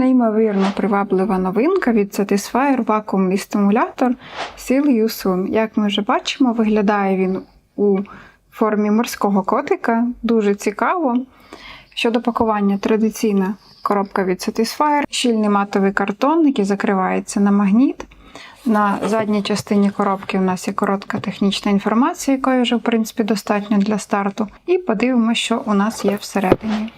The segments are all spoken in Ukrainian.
Неймовірно приваблива новинка від Satisfyer вакуумний стимулятор Soon. Як ми вже бачимо, виглядає він у формі морського котика. Дуже цікаво. Щодо пакування, традиційна коробка від Satisfyer, щільний матовий картон, який закривається на магніт. На задній частині коробки у нас є коротка технічна інформація, якої вже, в принципі, достатньо для старту. І подивимося, що у нас є всередині.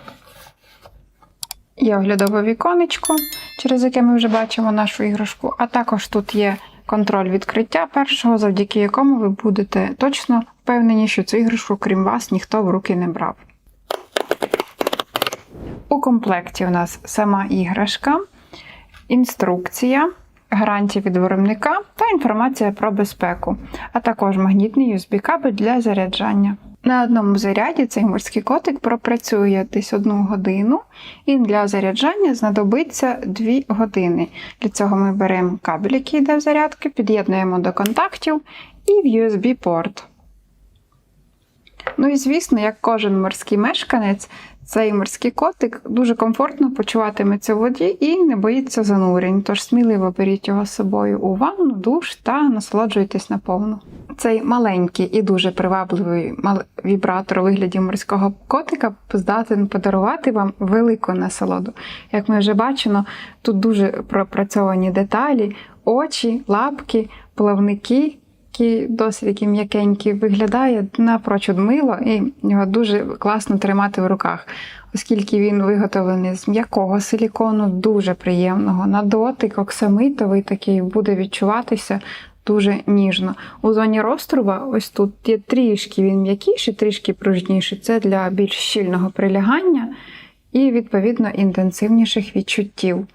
Є оглядове віконечко, через яке ми вже бачимо нашу іграшку, а також тут є контроль відкриття першого, завдяки якому ви будете точно впевнені, що цю іграшку, крім вас, ніхто в руки не брав. У комплекті у нас сама іграшка, інструкція, гарантія від виробника та інформація про безпеку, а також магнітний USB-кабель для заряджання. На одному заряді цей морський котик пропрацює десь одну годину, і для заряджання знадобиться 2 години. Для цього ми беремо кабель, який йде в зарядки, під'єднуємо до контактів і в USB-порт. Ну і звісно, як кожен морський мешканець, цей морський котик дуже комфортно почуватиметься в воді і не боїться занурень, тож сміливо беріть його з собою у ванну, душ та насолоджуйтесь наповну. Цей маленький і дуже привабливий вібратор у вигляді морського котика здатен подарувати вам велику насолоду. Як ми вже бачимо, тут дуже пропрацьовані деталі, очі, лапки, плавники такий досить такий м'якенький виглядає напрочуд мило, і його дуже класно тримати в руках, оскільки він виготовлений з м'якого силікону, дуже приємного. На дотик, оксамитовий такий буде відчуватися. Дуже ніжно. У зоні розтруба, ось тут є трішки він м'якіший, трішки пружніший. Це для більш щільного прилягання і, відповідно, інтенсивніших відчуттів.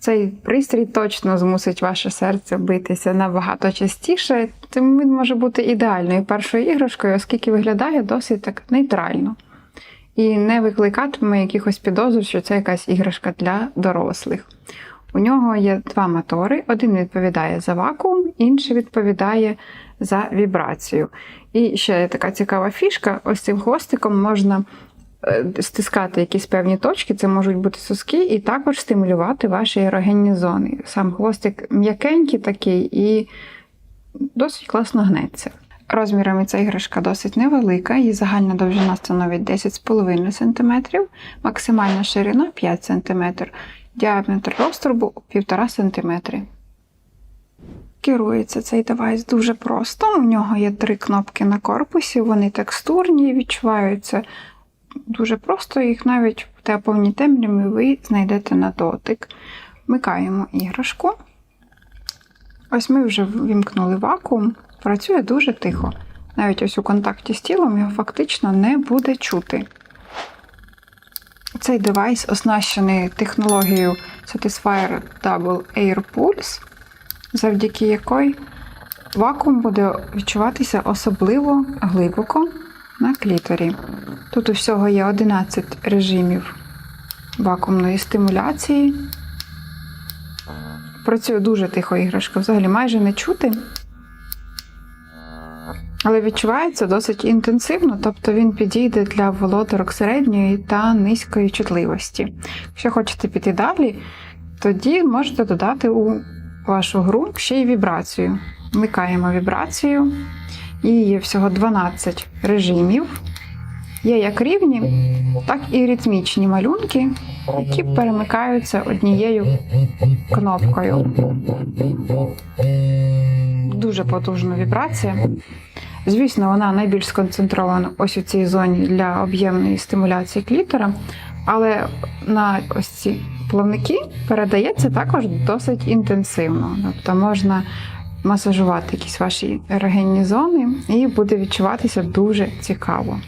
Цей пристрій точно змусить ваше серце битися набагато частіше, тому він може бути ідеальною першою іграшкою, оскільки виглядає досить так нейтрально. І не викликатиме якихось підозр, що це якась іграшка для дорослих. У нього є два мотори: один відповідає за вакуум, інший відповідає за вібрацію. І ще така цікава фішка: ось цим хвостиком можна стискати якісь певні точки, це можуть бути соски, і також стимулювати ваші ерогенні зони. Сам хвостик м'якенький такий і досить класно гнеться. Розмірами ця іграшка досить невелика, її загальна довжина становить 10,5 см, максимальна ширина 5 см, діаметр розтрубу 1,5 см. Керується цей девайс дуже просто. У нього є три кнопки на корпусі, вони текстурні, відчуваються дуже просто, їх навіть в тепловній темряві ви знайдете на дотик. Вмикаємо іграшку. Ось ми вже вімкнули вакуум, працює дуже тихо. Навіть ось у контакті з тілом його фактично не буде чути. Цей девайс оснащений технологією Satisfyer Double Air Pulse, завдяки якої вакуум буде відчуватися особливо глибоко на кліторі. Тут усього є 11 режимів вакуумної стимуляції. Працює дуже тихо іграшка, взагалі майже не чути. Але відчувається досить інтенсивно, тобто він підійде для володарок середньої та низької чутливості. Якщо хочете піти далі, тоді можете додати у вашу гру ще й вібрацію. Вмикаємо вібрацію. Її є всього 12 режимів. Є як рівні, так і ритмічні малюнки, які перемикаються однією кнопкою. Дуже потужна вібрація. Звісно, вона найбільш сконцентрована ось у цій зоні для об'ємної стимуляції клітора, але на ось ці плавники передається також досить інтенсивно. Тобто можна масажувати якісь ваші ерогенні зони, і буде відчуватися дуже цікаво.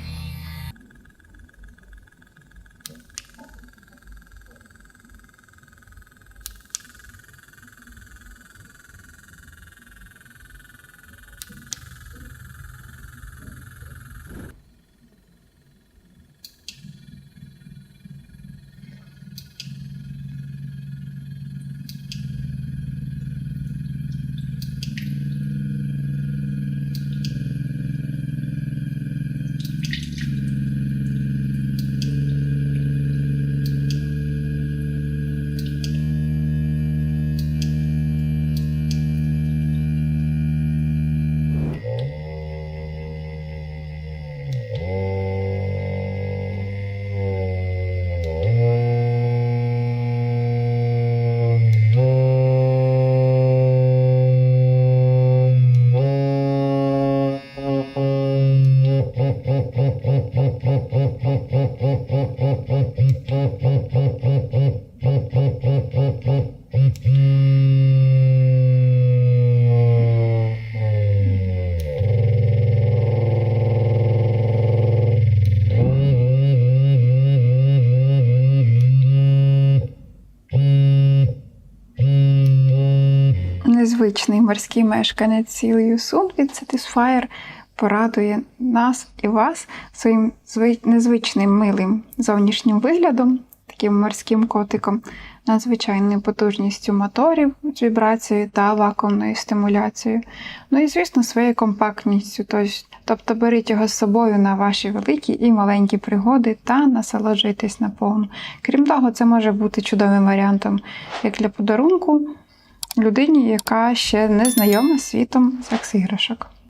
Незвичний морський мешканець цілий Юсун від Satisfyer порадує нас і вас своїм незвичним милим зовнішнім виглядом, таким морським котиком, надзвичайною потужністю моторів з вібрацією та вакуумною стимуляцією. Ну і, звісно, своєю компактністю. Тобто беріть його з собою на ваші великі і маленькі пригоди та насолоджуйтесь наповну. Крім того, це може бути чудовим варіантом як для подарунку людині, яка ще не знайома з світом секс-іграшок.